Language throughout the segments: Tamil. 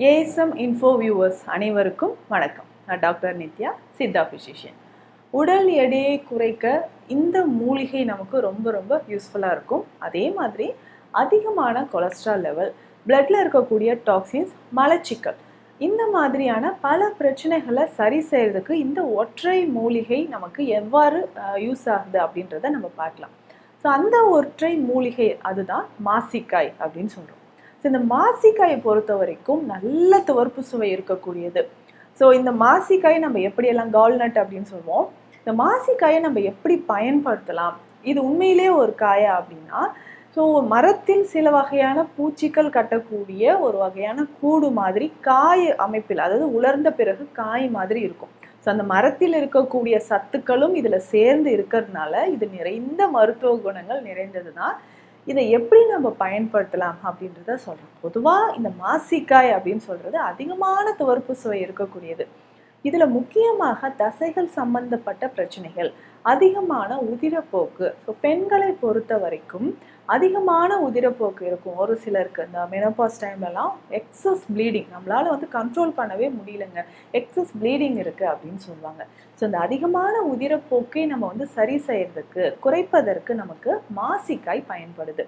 ஏஎஸ்எம் இன்ஃபோ வியூவர்ஸ் அனைவருக்கும் வணக்கம். நான் டாக்டர் நித்யா சித்தா ஃபிசிஷியன் உடல் எடையை குறைக்க இந்த மூலிகை நமக்கு ரொம்ப ரொம்ப யூஸ்ஃபுல்லாக இருக்கும். அதே மாதிரி அதிகமான கொலஸ்ட்ரால் லெவல் பிளட்டில் இருக்கக்கூடிய டாக்ஸின்ஸ் மலச்சிக்கல். இந்த மாதிரியான பல பிரச்சனைகளை சரி செய்கிறதுக்கு இந்த ஒற்றை மூலிகை நமக்கு எவ்வாறு யூஸ் ஆகுது அப்படின்றத நம்ம பார்க்கலாம். ஸோ அந்த ஒற்றை மூலிகை அதுதான் மாசிக்காய் அப்படின்னு சொல்கிறோம் ஸோ இந்த மாசிக்காயை பொறுத்த வரைக்கும் நல்ல துவர்ப்பு சுவை இருக்கக்கூடியது. ஸோ இந்த மாசிக்காயை நம்ம எப்படியெல்லாம் கால்நட் அப்படின்னு சொல்லுவோம் இந்த மாசிக்காயை நம்ம எப்படி பயன்படுத்தலாம் இது உண்மையிலே ஒரு காயா அப்படின்னா ஸோ மரத்தில் சில வகையான பூச்சிகள் கட்டக்கூடிய ஒரு வகையான கூடு மாதிரி காய் அமைப்பில் அதாவது உலர்ந்த பிறகு காய் மாதிரி இருக்கும். ஸோ அந்த மரத்தில் இருக்கக்கூடிய சத்துக்களும் இதில் சேர்ந்து இருக்கிறதுனால இது நிறைந்த மருத்துவ குணங்கள் நிறைந்தது தான் இதை எப்படி நம்ம பயன்படுத்தலாம் அப்படின்றத சொல்கிறோம் பொதுவாக இந்த மாசிக்காய் அப்படின்னு சொல்கிறது அதிகமான துவர்ப்பு சுவை இருக்கக்கூடியது. இதில் முக்கியமாக தசைகள் சம்பந்தப்பட்ட பிரச்சனைகள் அதிகமான உதிரப்போக்கு. ஸோ பெண்களை பொறுத்த வரைக்கும் அதிகமான உதிரப்போக்கு இருக்கும். ஒரு சிலருக்கு இந்த மெனோபாஸ் டைம்லலாம் எக்ஸஸ் ப்ளீடிங் நம்மளால் வந்து கண்ட்ரோல் பண்ணவே முடியலங்க. எக்ஸஸ் ப்ளீடிங் இருக்குது அப்படின்னு சொல்லுவாங்க. ஸோ இந்த அதிகமான உதிரப்போக்கை நம்ம வந்து சரி செய்யறதுக்கு குறைப்பதற்கு நமக்கு மாசிக்காய் பயன்படுது.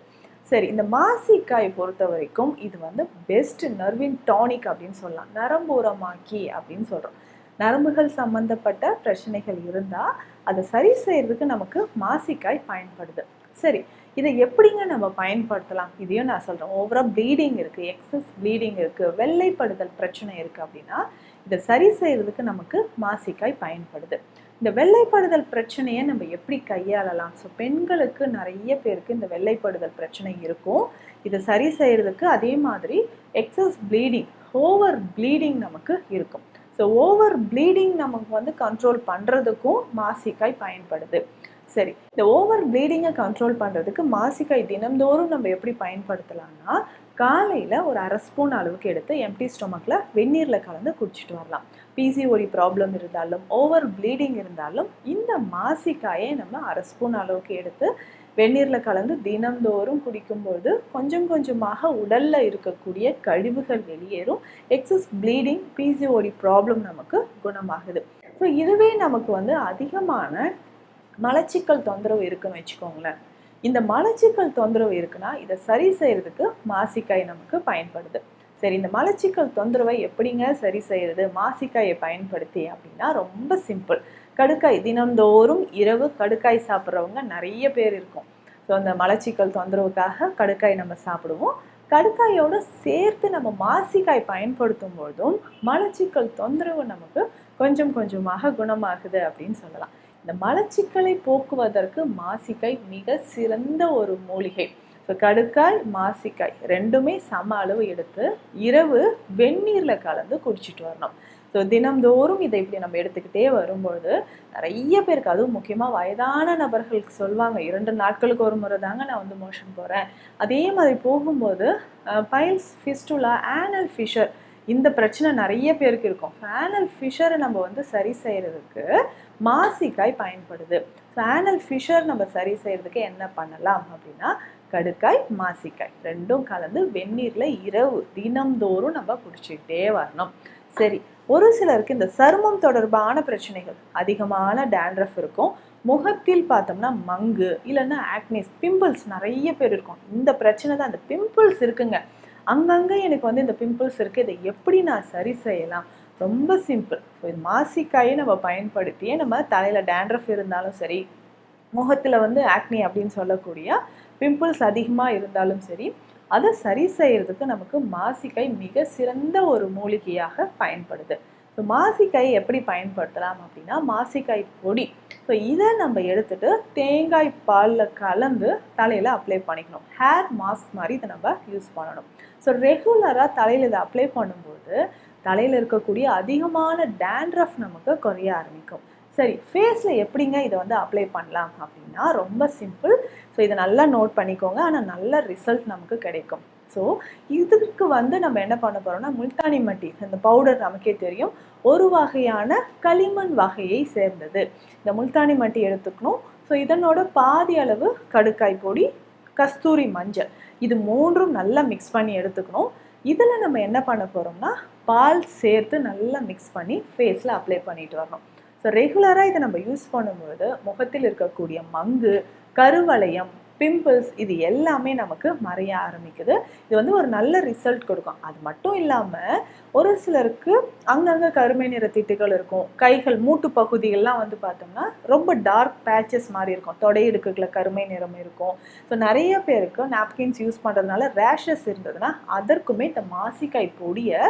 சரி இந்த மாசிக்காய் பொறுத்த வரைக்கும் இது வந்து பெஸ்ட் நர்வின் டானிக் அப்படின்னு சொல்லலாம். நரம்பூரமாக்கி அப்படின்னு சொல்கிறோம் நரம்புகள் சம்பந்தப்பட்ட பிரச்சனைகள் இருந்தால் அதை சரி செய்கிறதுக்கு நமக்கு மாசிக்காய் பயன்படுது. சரி இதை எப்படிங்க நம்ம பயன்படுத்தலாம்? இதையும் நான் சொல்கிறேன் ஓவராக ப்ளீடிங் இருக்குது எக்ஸஸ் ப்ளீடிங் இருக்குது வெள்ளைப்படுதல் பிரச்சனை இருக்குது அப்படின்னா இதை சரி செய்கிறதுக்கு நமக்கு மாசிக்காய் பயன்படுது. இந்த வெள்ளைப்படுதல் பிரச்சனையை நம்ம எப்படி கையாளலாம்? ஸோ பெண்களுக்கு நிறைய பேருக்கு இந்த வெள்ளைப்படுதல் பிரச்சனை இருக்கும். இதை சரி செய்யறதுக்கு அதே மாதிரி எக்ஸஸ் ப்ளீடிங் ஓவர் ப்ளீடிங் நமக்கு இருக்கும். ஸோ ஓவர் ப்ளீடிங் நமக்கு வந்து கண்ட்ரோல் பண்ணுறதுக்கும் மாசிக்காய் பயன்படுது. சரி இந்த ஓவர் ப்ளீடிங்கை கண்ட்ரோல் பண்ணுறதுக்கு மாசிக்காய் தினந்தோறும் நம்ம எப்படி பயன்படுத்தலாம்னா காலையில் ஒரு அரை ஸ்பூன் அளவுக்கு எடுத்து எம்டி ஸ்டொமக்கில் வெந்நீரில் கலந்து குடிச்சிட்டு வரலாம். பிசிஓடி ப்ராப்ளம் இருந்தாலும் ஓவர் ப்ளீடிங் இருந்தாலும் இந்த மாசிக்காயை நம்ம அரை ஸ்பூன் அளவுக்கு எடுத்து வெந்நீரில் கலந்து தினந்தோறும் குடிக்கும்போது கொஞ்சம் கொஞ்சமாக உடலில் இருக்கக்கூடிய கழிவுகள் வெளியேறும். எக்ஸஸ் ப்ளீடிங் பிசிஓடி ப்ராப்ளம் நமக்கு குணமாகுது. ஸோ இதுவே நமக்கு வந்து அதிகமான மலச்சிக்கல் தொந்தரவு இருக்குன்னு வச்சுக்கோங்களேன். இந்த மலச்சிக்கல் தொந்தரவு இருக்குன்னா இதை சரி செய்யறதுக்கு மாசிக்காய் நமக்கு பயன்படுது. சரி இந்த மலச்சிக்கல் தொந்தரவை எப்படிங்க சரி செய்யறது? மாசிக்காயை பயன்படுத்தி அப்படின்னா ரொம்ப சிம்பிள் கடுக்காய் தினந்தோறும் இரவு கடுக்காய் சாப்பிட்றவங்க நிறைய பேர் இருக்கும். ஸோ அந்த மலச்சிக்கல் தொந்தரவுக்காக கடுக்காய் நம்ம சாப்பிடுவோம். கடுக்காயோடு சேர்த்து நம்ம மாசிக்காய் பயன்படுத்தும் பொழுதும் மலச்சிக்கல் தொந்தரவு நமக்கு கொஞ்சம் கொஞ்சமாக குணமாகுது அப்படின்னு சொல்லலாம். இந்த மலச்சிக்கலை போக்குவதற்கு மாசிக்காய் மிக சிறந்த ஒரு மூலிகை. ஸோ கடுக்காய் மாசிக்காய் ரெண்டுமே சம அளவு எடுத்து இரவு வெந்நீரில் கலந்து குடிச்சிட்டு வரணும். ஸோ தினம்தோறும் இதை இப்படி நம்ம எடுத்துக்கிட்டே வரும்பொழுது நிறைய பேருக்கு அதுவும் முக்கியமாக வயதான நபர்களுக்கு சொல்லுவாங்க இரண்டு நாட்களுக்கு ஒரு முறை தாங்க நான் வந்து மோஷன் போகிறேன் அதே மாதிரி போகும்போது பைல்ஸ் ஃபிஸ்டுலா ஆனல் ஃபிஷர் இந்த பிரச்சனை நிறைய பேருக்கு இருக்கும். ஃபேனல் ஃபிஷரை நம்ம வந்து சரி செய்கிறதுக்கு மாசிக்காய் பயன்படுது. ஃபேனல் ஃபிஷர் நம்ம சரி செய்கிறதுக்கு என்ன பண்ணலாம் அப்படின்னா கடுக்காய் மாசிக்காய். ரெண்டும் கலந்து வெந்நீரில் இரவு தினம்தோறும் நம்ம குடிச்சிக்கிட்டே வரணும். சரி ஒரு சிலருக்கு இந்த சருமம் தொடர்பான பிரச்சனைகள் அதிகமான டேண்ட்ரஃப் இருக்கும். முகத்தில் பார்த்தோம்னா மங்கு இல்லைன்னா ஆக்னிஸ் பிம்பிள்ஸ் நிறைய பேர் இருக்கும். இந்த பிரச்சனை தான் இந்த பிம்பிள்ஸ் இருக்குங்க. அங்கங்கே எனக்கு வந்து இந்த பிம்பிள்ஸ் இருக்குது இதை எப்படி நான் சரி செய்யலாம்? ரொம்ப சிம்பிள் ஸோ இது மாசிக்காயை நம்ம பயன்படுத்தியே நம்ம தலையில் டேண்ட்ரஃப் இருந்தாலும் சரி முகத்தில் வந்து ஆக்னி அப்படின்னு சொல்லக்கூடிய பிம்பிள்ஸ் அதிகமாக இருந்தாலும் சரி அதை சரி செய்கிறதுக்கு நமக்கு மாசிக்காய் மிக சிறந்த ஒரு மூலிகையாக பயன்படுது. ஸோ மாசிக்காய் எப்படி பயன்படுத்தலாம் அப்படின்னா மாசிக்காய் பொடி. ஸோ இதை நம்ம எடுத்துகிட்டு தேங்காய் பாலில் கலந்து தலையில் அப்ளை பண்ணிக்கணும். ஹேர் மாஸ்க் மாதிரி இதை நம்ம யூஸ் பண்ணணும். ஸோ ரெகுலராக தலையில் இதை அப்ளை பண்ணும்போது தலையில் இருக்கக்கூடிய அதிகமான டேண்ட்ரஃப் நமக்கு குறைய ஆரம்பிக்கும். சரி ஃபேஸில் எப்படிங்க இதை வந்து அப்ளை பண்ணலாம் அப்படின்னா ரொம்ப சிம்பிள் ஸோ இதை நல்லா நோட் பண்ணிக்கோங்க. ஆனால் நல்ல ரிசல்ட் நமக்கு கிடைக்கும். ஸோ இதுக்கு வந்து நம்ம என்ன பண்ண போகிறோம்னா முல்தானி மட்டி இந்த பவுடர் நமக்கே தெரியும். ஒரு வகையான களிமண் வகையை சேர்ந்தது. இந்த முல்தானி மட்டி எடுத்துக்கணும். ஸோ இதனோட பாதி அளவு கடுக்காய் பொடி கஸ்தூரி மஞ்சள். இது மூன்றும் நல்லா மிக்ஸ் பண்ணி எடுத்துக்கணும். இதில் நம்ம என்ன பண்ண போகிறோம்னா பால் சேர்த்து நல்லா மிக்ஸ் பண்ணி ஃபேஸில் அப்ளை பண்ணிட்டு வரணும். ஸோ ரெகுலராக இதை நம்ம யூஸ் பண்ணும்பொழுது முகத்தில் இருக்கக்கூடிய மங்கு கருவளையம் பிம்பிள்ஸ் இது எல்லாமே நமக்கு மறைய ஆரம்பிக்குது. இது வந்து ஒரு நல்ல ரிசல்ட் கொடுக்கும். அது மட்டும் இல்லாமல் ஒரு சிலருக்கு அங்கங்கே கருமை நிற திட்டுகள் இருக்கும். கைகள் மூட்டு பகுதிகள்லாம் வந்து பார்த்தோம்னா ரொம்ப டார்க் பேச்சஸ் மாதிரி இருக்கும். தொடை இடுக்குகளை கருமை நிறம் இருக்கும். ஸோ நிறைய பேருக்கு நாப்கின்ஸ் யூஸ் பண்ணுறதுனால ரேஷஸ் இருந்ததுன்னா அதற்குமே இந்த மாசிக்காய் பொடியை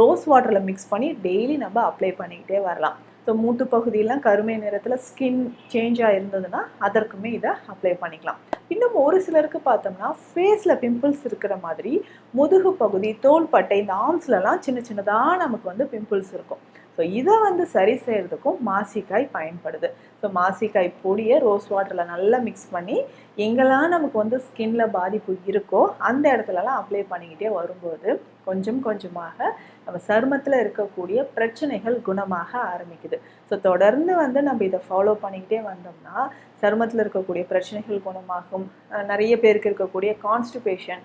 ரோஸ் வாட்டரில் மிக்ஸ் பண்ணி டெய்லி நம்ம அப்ளை பண்ணிக்கிட்டே வரலாம். ஸோ மூட்டு பகுதியெல்லாம் கருமை நிறத்தில் ஸ்கின் சேஞ்சாக இருந்ததுன்னா அதற்குமே இதை அப்ளை பண்ணிக்கலாம். இன்னும் ஒரு சிலருக்கு பார்த்தோம்னா ஃபேஸில் பிம்பிள்ஸ் இருக்கிற மாதிரி முதுகு பகுதி தோள்பட்டை இந்த ஆர்ம்ஸ்லலாம் சின்ன சின்னதாக நமக்கு வந்து பிம்பிள்ஸ் இருக்கும். ஸோ இதை வந்து சரி செய்கிறதுக்கும் மாசிக்காய் பயன்படுது. ஸோ மாசிக்காய் பொடியை ரோஸ் வாட்டரில் நல்லா மிக்ஸ் பண்ணி எங்கெல்லாம் நமக்கு வந்து ஸ்கின்ல பாதிப்பு இருக்கோ அந்த இடத்துலலாம் அப்ளை பண்ணிக்கிட்டே வரும்போது கொஞ்சம் கொஞ்சமாக நம்ம சருமத்தில் இருக்கக்கூடிய பிரச்சனைகள் குணமாக ஆரம்பிக்குது. ஸோ தொடர்ந்து வந்து நம்ம இதை ஃபாலோ பண்ணிக்கிட்டே வந்தோம்னா சருமத்தில் இருக்கக்கூடிய பிரச்சனைகள் குணமாகும். நிறைய பேருக்கு இருக்கக்கூடிய கான்ஸ்டிபேஷன்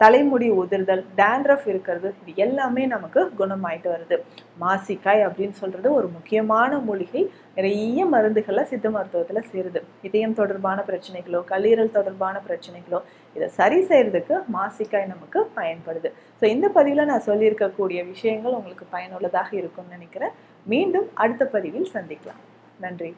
தலைமுடி உதிர்தல் டேண்ட்ரஃப் இருக்கிறது இது எல்லாமே நமக்கு குணமாயிட்டு வருது. மாசிக்காய் அப்படின்னு சொல்கிறது ஒரு முக்கியமான மூலிகை. நிறைய மருந்துகளை சித்த மருத்துவத்தில் சேருது. இதயம் தொடர்பான பிரச்சனைகளோ கல்லீரல் தொடர்பான பிரச்சனைகளோ இதை சரி செய்கிறதுக்கு மாசிக்காய் நமக்கு பயன்படுது. ஸோ இந்த பதிவில் நான் சொல்லியிருக்கக்கூடிய விஷயங்கள் உங்களுக்கு பயனுள்ளதாக இருக்கும்னு நினைக்கிறேன். மீண்டும் அடுத்த பதிவில் சந்திக்கலாம். நன்றி.